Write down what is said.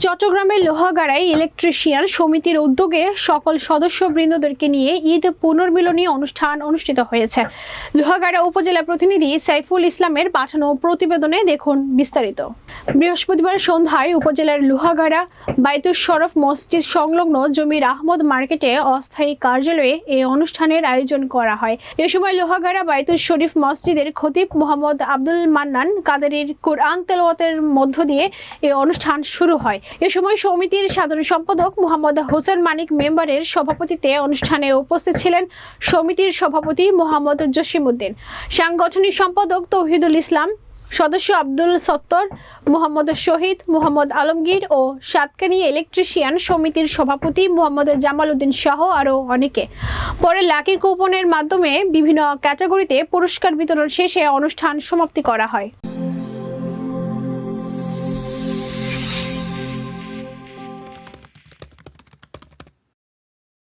চট্টগ্রামের লোহাগাড়ায় ইলেকট্রিশিয়ান সমিতির উদ্যোগে সকল সদস্য বৃন্দদেরকে নিয়ে ঈদ পুনর্মিলনী অনুষ্ঠান অনুষ্ঠিত হয়েছে। লোহাগাড়া উপজেলা প্রতিনিধি সাইফুল ইসলামের পাঠানো প্রতিবেদনে দেখুন বিস্তারিত। বৃহস্পতিবার সন্ধ্যায় উপজেলার লোহাগাড়া বাইতুল শরফ মসজিদ সংলগ্ন জমির আহমদ মার্কেটে অস্থায়ী কার্যালয়ে এই অনুষ্ঠানের আয়োজন করা হয়। এ সময় লোহাগাড়া বাইতুল শরীফ মসজিদের খতিব মোহাম্মদ আব্দুল মান্নান কাদেরির কোরআন তেলাওয়াতের মধ্য দিয়ে এই অনুষ্ঠান শুরু হয়। এ সময় সমিতির সাধারণ সম্পাদক মোহাম্মদ হোসেন মানিক মেম্বারের সভাপতিত্বে অনুষ্ঠানে উপস্থিত ছিলেন সমিতির সভাপতি মোহাম্মদ জসিমউদ্দিন। সাংগঠনিক সম্পাদক তৌহিদুল ইসলাম সদস্য আব্দুল সত্তর, মোহাম্মদ শহীদ, মোহাম্মদ আলমগীর ও সাতকানি ইলেকট্রিশিয়ান সমিতির সভাপতি মোহাম্মদ জামাল উদ্দিন সহ আরও অনেকে। পরে লাকি কুপনের মাধ্যমে বিভিন্ন ক্যাটাগরিতে পুরস্কার বিতরণ শেষে অনুষ্ঠান সমাপ্তি করা হয়।